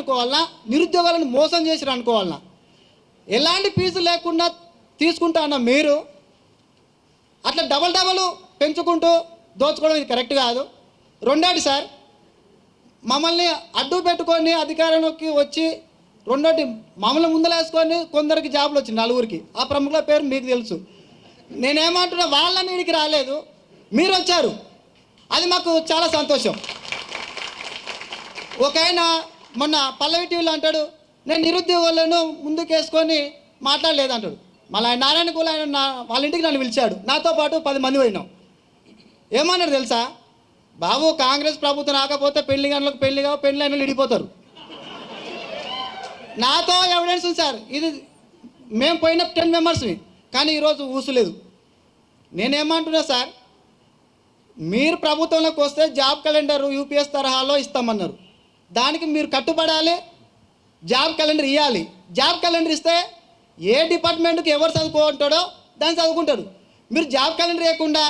అనుకోవాలన్నా నిరుద్యోగాలను మోసం చేసిరు అనుకోవాలన్నా. ఎలాంటి ఫీజు లేకుండా తీసుకుంటా అన్న మీరు అట్లా డబల్ డబల్ పెంచుకుంటూ దోచుకోవడం ఇది కరెక్ట్ కాదు. రెండోటి సార్ మమ్మల్ని అడ్డు పెట్టుకొని అధికారంలోకి వచ్చి రెండోటి మమ్మల్ని ముందలేసుకొని కొందరికి జాబులు వచ్చింది నలుగురికి. ఆ ప్రముఖుల పేరు మీకు తెలుసు. నేనేమంటున్నా వాళ్ళ మీడికి రాలేదు. మీరు వచ్చారు. అది మాకు చాలా సంతోషం. ఒక ఆయన మొన్న పల్లవి టీవీలో అంటాడు నేను నిరుద్యోగులను ముందుకేసుకొని మాట్లాడలేదు అంటాడు మళ్ళీ ఆయన నారాయణ కూడా ఆయన నా వాళ్ళ ఇంటికి నన్ను పిలిచాడు. నాతో పాటు పది మంది పోయినాం. ఏమన్నాడు తెలుసా? బాబు కాంగ్రెస్ ప్రభుత్వం రాకపోతే పెళ్ళి గనులకు పెళ్ళి కావు పెళ్ళి అయిన విడిపోతారు. నాతో ఎవిడెన్స్ ఉంది సార్. ఇది మేము పోయిన టెన్ మెంబర్స్ని కానీ ఈరోజు ఊసలేదు. నేనేమంటున్నా సార్ మీరు ప్రభుత్వంలోకి వస్తే జాబ్ క్యాలెండర్ యూపీఎస్ తరహాలో ఇస్తామన్నారు. దానికి మీరు కట్టుబడాలి. జాబ్ క్యాలెండర్ ఇవ్వాలి జాబ్ క్యాలెండర్ ఇస్తే ఏ డిపార్ట్మెంట్కి ఎవరు చదువుకుంటాడో దాన్ని చదువుకుంటారు. మీరు జాబ్ క్యాలెండర్ వేయకుండా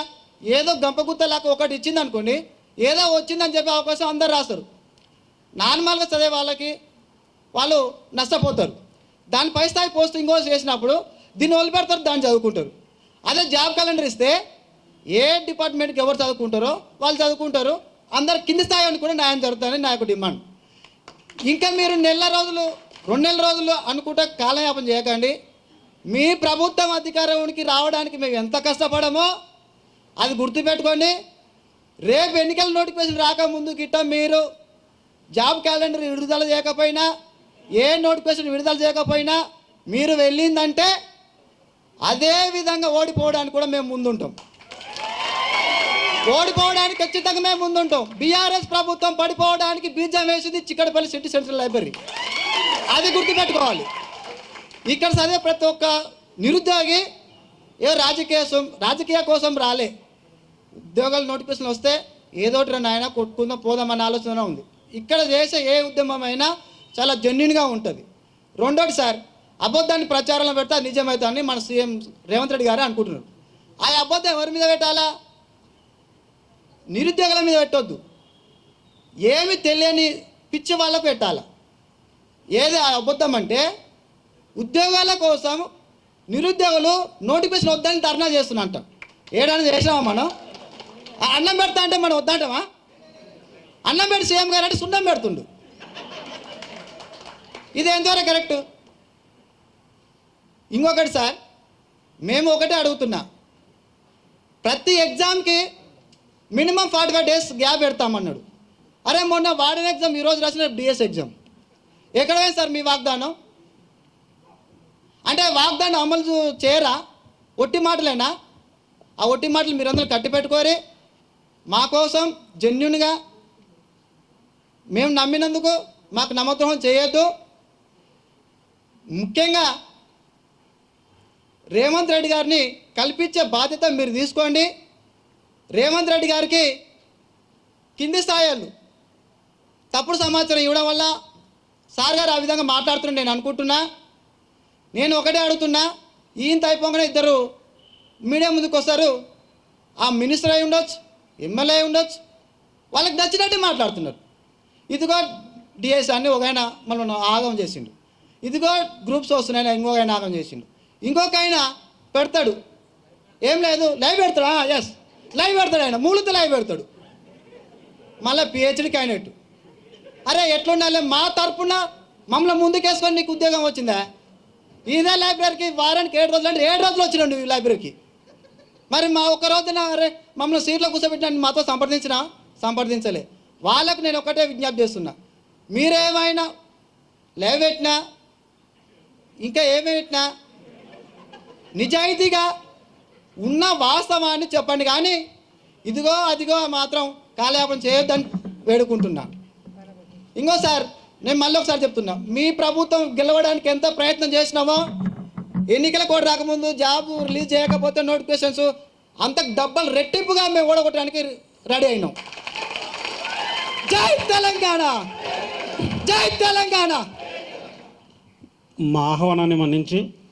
ఏదో గంపగుత్తలాగా ఒకటి ఇచ్చింది అనుకోండి ఏదో వచ్చిందని చెప్పే అవకాశం అందరు రాస్తారు. నార్మల్గా చదివే వాళ్ళకి వాళ్ళు నష్టపోతారు. దాని పై స్థాయి పోస్టింగ్ ఇంకో చేసినప్పుడు దీన్ని వదిలిపెడతారు దాన్ని చదువుకుంటారు. అదే జాబ్ క్యాలెండర్ ఇస్తే ఏ డిపార్ట్మెంట్కి ఎవరు చదువుకుంటారో వాళ్ళు చదువుకుంటారు. అందరు కింది స్థాయి అని కూడా న్యాయం జరుగుతుందని నా యొక్క డిమాండ్. ఇంకా మీరు నెల రోజులు రెండు నెలల రోజులు అనుకుంటే కాలయాపన చేయకండి. మీ ప్రభుత్వం అధికారానికి రావడానికి మేము ఎంత కష్టపడమో అది గుర్తుపెట్టుకోండి. రేపు ఎన్నికల నోటిఫికేషన్ రాకముందు గిట్ట మీరు జాబ్ క్యాలెండర్ విడుదల చేయకపోయినా ఏ నోటిఫికేషన్ విడుదల చేయకపోయినా మీరు వెళ్ళిందంటే అదే విధంగా ఓడిపోవడానికి కూడా మేము ముందుంటాం. ఓడిపోవడానికి ఖచ్చితంగా మేము ముందుంటాం. బీఆర్ఎస్ ప్రభుత్వం పడిపోవడానికి బీజం వేసింది చిక్కడపల్లి సిటీ సెంట్రల్ లైబ్రరీ. అది గుర్తుపెట్టుకోవాలి. ఇక్కడ చదివే ప్రతి ఒక్క నిరుద్యోగి ఏ రాజకీయ రాజకీయ కోసం రాలే. ఉద్యోగాల నోటిఫికేషన్ వస్తే ఏదో ఒకటి అయినా కొట్టుకుందాం పోదామన్న ఆలోచన ఉంది. ఇక్కడ చేసే ఏ ఉద్యమం అయినా చాలా జెన్యున్గా ఉంటుంది. రెండోటి సార్ అబద్ధాన్ని ప్రచారంలో పెడితే నిజమవుతుందని మన సీఎం రేవంత్ రెడ్డి గారే అనుకుంటున్నారు. ఆ అబద్ధం ఎవరి మీద పెట్టాలా? నిరుద్యోగుల మీద పెట్టొద్దు. ఏమి తెలియని పిచ్చి వాళ్ళ పెట్టాలి? ఏది అబద్ధం అంటే ఉద్యోగాల కోసం నిరుద్యోగులు నోటిఫికేషన్ వద్దని ధర్నా చేస్తున్నంట. ఏడాది చేసినామా మనం? ఆ అన్నం పెడతా అంటే మనం వద్దంటామా? అన్నం పెట్టి సీఎం గారు అంటే సున్నం పెడుతుండు. ఇది ఎంతవరకు కరెక్ట్? ఇంకొకటి సార్ మేము ఒకటే అడుగుతున్నా. ప్రతి ఎగ్జామ్కి minimum forty five days gap పెడతామన్నాడు. అరే మొన్న వాడిన ఎగ్జామ్ ఈరోజు రాసిన డిఎస్ ఎగ్జామ్ ఎక్కడ పోయింది సార్ మీ వాగ్దానం? అంటే వాగ్దానం అమలు చేయరా? ఒట్టి మాటలేనా? ఆ ఒట్టి మాటలు మీరందరూ కట్టి పెట్టుకోరి. మా కోసం జెన్యున్గా మేము నమ్మినందుకు మాకు నమ్మద్రోహం చేయొద్దు. ముఖ్యంగా రేవంత్ రెడ్డి గారిని కల్పించే బాధ్యత మీరు తీసుకోండి. రేవంత్ రెడ్డి గారికి కింది స్థాయిలు తప్పుడు సమాచారం ఇవ్వడం వల్ల సార్ గారు ఆ విధంగా మాట్లాడుతుండే నేను అనుకుంటున్నా. నేను ఒకటే అడుగుతున్నా ఈయన అయిపోగానే ఇద్దరు మీడియా ముందుకు వస్తారు. ఆ మినిస్టర్ అయి ఉండొచ్చు ఎమ్మెల్యే అయి ఉండొచ్చు వాళ్ళకి నచ్చినట్టే మాట్లాడుతున్నారు. ఇదిగో డిఎస్ అని ఒక ఆయన మనం ఆగం చేసిండు. ఇదిగో గ్రూప్స్ వస్తున్నాయని ఇంకొక ఆయన ఆగం చేసిండు. ఇంకొక ఆయన పెడతాడు. ఏం లేదు లైవ్ పెడతాడు? ఎస్ లైవ్ పెడతాడు ఆయన మూలత లైవ్ పెడతాడు. మళ్ళీ పిహెచ్డికి అయినట్టు అరే ఎట్లుండాలి? మా తరపున మమ్మల్ని ముందుకేసుకొని నీకు ఉద్యోగం వచ్చిందా? ఇదే లైబ్రరీకి వారానికి ఏడు రోజులు అంటే ఏడు రోజులు వచ్చినాడు ఈ లైబ్రరీకి మరి మా ఒక్క రోజున అరే మమ్మల్ని సీట్లో కూర్చోబెట్టిన మాతో సంప్రదించినా? సంప్రదించలే. వాళ్ళకు నేను ఒకటే విజ్ఞప్తి చేస్తున్నా. మీరేమైనా లైవ్ ఇంకా ఏమి పెట్టినా నిజాయితీగా ఉన్న వాస్తవాన్ని చెప్పండి కానీ ఇదిగో అదిగో మాత్రం కాలయాపన చేయొద్దని వేడుకుంటున్నా. ఇంకో సార్ నేను మళ్ళీ ఒకసారి చెప్తున్నా. మీ ప్రభుత్వం గెలవడానికి ఎంత ప్రయత్నం చేసినామో ఎన్నికల కూడా రాకముందు జాబ్ రిలీజ్ చేయకపోతే నోటిఫికేషన్స్ అంత డబ్బలు రెట్టింపుగా మేము ఓడగొట్టడానికి రెడీ అయినాం. జై తెలంగాణ! జై తెలంగాణ! మా ఆహ్వానాన్ని మన్నించి